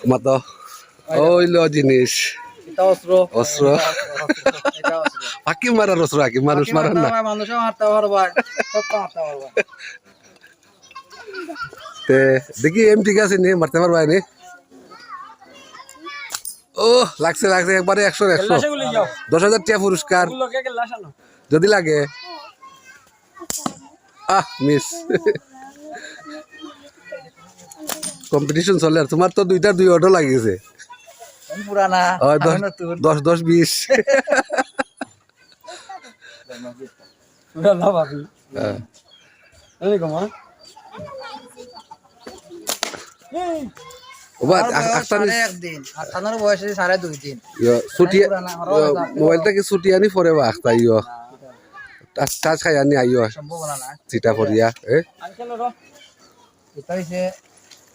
মাতো ওইলো জিনিস। অস্ত্র। অস্ত্র। এটা অস্ত্র। ফাঁকি মারার অস্ত্র আকি মানুষ মারার না। মানুষও মারতে পারবা। সব মারতে পারবা। তে দেখি এম ঠিক আছে নি মারতে পারবা নি? ও লাগছে লাগছে একবারে একশো একশো। দশ হাজার টিয়া পুরস্কার। যদি লাগে। আহ মিস কম্পিটিশন চলে আর তোমার তো দুইটা দুই অটো লাগিয়েছে পুরানা দশ দশ বিশ। মোবাইলটা কি ছুটি আনি পরে বা আখতা ইয় টাচ খাই আনি আইয় চিটা করিয়া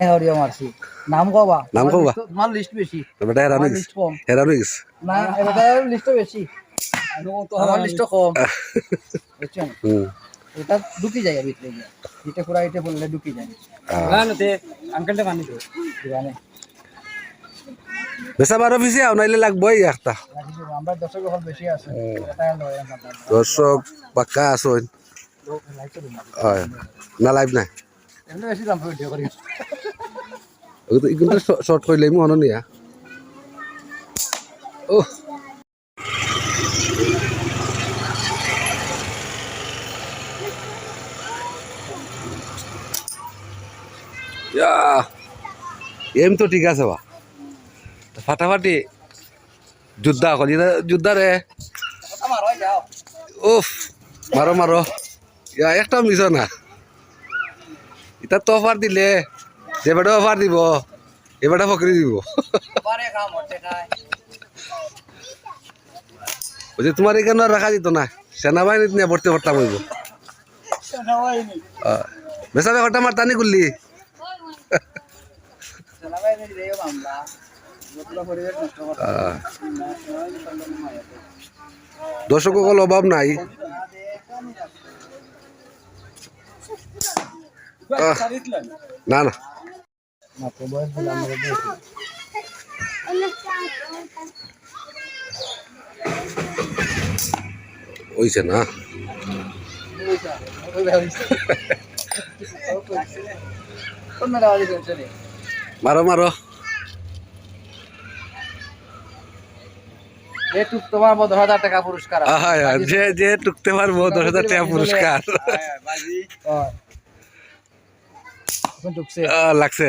হ্যাঁ, মারছি। নাম কবা নাম কবা? তোমার লিস্ট বেশি। বেটা হেরানো গেছে হেরানো গেছে না এটা লিস্ট বেশি। আমার লিস্ট কম। বুঝছেন এটা ঢুকি যায় ভিতরে এটা পুরা এটা বললে ঢুকি যায়। আঙ্কেলটা পানি দিও দিবানে বেসা বারো পিছিয়ে আও নাইলে লাগবই একটা আমরা দর্শক হল বেশি আছে। না দর্শক পাক্কা হয়। না লাইভ নাই। এমনি বেশি দাম ভিডিও করি কিন্তু শর্ট করলে মু হন নিয়া ও এম তো ঠিক আছে বা। ফাটাফাটি যোদ্ধা কলি যোদ্ধা রে। উফ, মারো মারো। ইয়া, একটা মিস না এটা তো অফার দিলে। যে বেটা অফার দিব এবারটা ফকরি দিব। পারে কাম হচ্ছে খায় বলছে তোমার এখানে আর রাখা যেত না সেনাবাহিনীতে নিয়ে ভর্তি করতাম হইব সেনাবাহিনী? বেসা ব্যাপারটা আমার টানি করলি আহ, অভাব নাই। না না। মাত্র বয়স দিলাম আমরা বেশি হইছে না? মারো মারো। এটুক তোমার মতো হাজার টাকা পুরস্কার যে যে টুকতে পারব দশ হাজার টাকা পুরস্কার। ঢুকছে। লাগছে।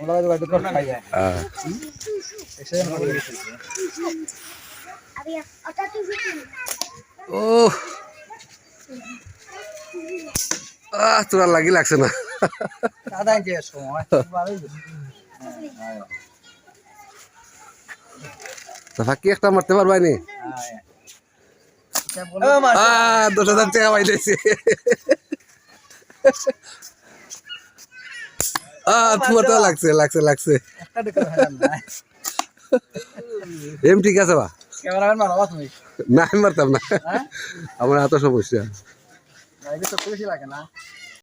আমরা করে গেছি। ও। আহ। তোরা লাগি লাগছে না। ইঞ্চি সময় তো। তা ফাঁকি একটা মারতে পারবাই নি হ্যাঁ। এটা বলল, আহ দশ হাজার টাকা পাইতেছি। আহ তোমার তো লাগছে লাগছে লাগছে। এম ঠিক আছে বা ক্যামেরাম্যান মারবা তুমি না আমি মারতাম না। হ্যাঁ? আমার এত সমস্যা। লাগে না।